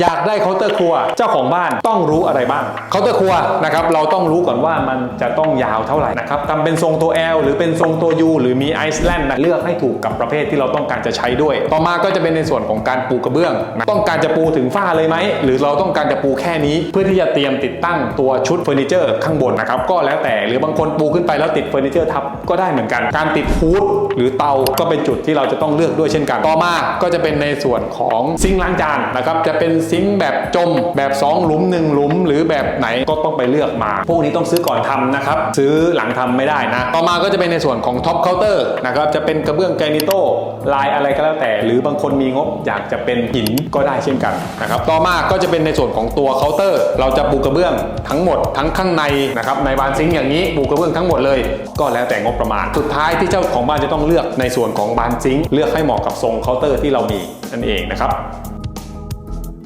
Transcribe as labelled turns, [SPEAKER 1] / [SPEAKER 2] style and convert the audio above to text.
[SPEAKER 1] อยากได้เคาน์เตอร์ครัว เจ้าของบ้านต้องรู้อะไรบ้างเคาน์เตอร์ครัวนะครับเราต้องรู้ก่อนว่ามันจะต้องยาวเท่าไหร่นะครับทำเป็นทรงตัว L หรือเป็นทรงตัว U หรือมีไอซ์แลนด์นะเลือกให้ถูกกับประเภทที่เราต้องการจะใช้ด้วย ต่อมาก็จะเป็นในส่วนของการปูกระเบื้องนะต้องการจะปูถึงฝ้าเลยไหมหรือเราต้องการจะปูแค่นี้เพื่อที่จะเตรียมติดตั้งตัวชุดเฟอร์นิเจอร์ข้างบนนะครับก็แล้วแต่หรือบางคนปูขึ้นไปแล้วติดเฟอร์นิเจอร์ทับก็ได้เหมือนกัน การติดฮูดหรือเตาก็เป็นจุดที่เราจะต้องเลือกด้วยเช่นกัน ต่อมาก็จะเป็นในส่วนของซิงล้างจานนะครับจะเป็นซิงค์แบบจมแบบ 2 หลุม 1 หลุม หรือแบบไหนก็ต้องไปเลือกมา พวกนี้ต้องซื้อก่อนทำนะครับ ซื้อหลังทำไม่ได้นะ ต่อมาก็จะเป็นในส่วนของท็อปเคาน์เตอร์นะครับจะเป็นกระเบื้องแกรนิโตลายอะไรก็แล้วแต่ หรือบางคนมีงบอยากจะเป็นหินก็ได้เช่นกันนะครับต่อมาก็จะเป็นในส่วนของตัวเคาน์เตอร์ เราจะปูกระเบื้องทั้งหมดทั้งข้างในนะครับในบานซิงค์อย่างนี้ปูกระเบื้องทั้งหมดเลย ก็แล้วแต่งบประมาณ สุดท้ายที่เจ้าของบ้านจะต้องเลือกในส่วนของบานซิงค์เลือกให้เหมาะกับทรงเคาน์เตอร์ที่เรามีนั่นเองนะครับ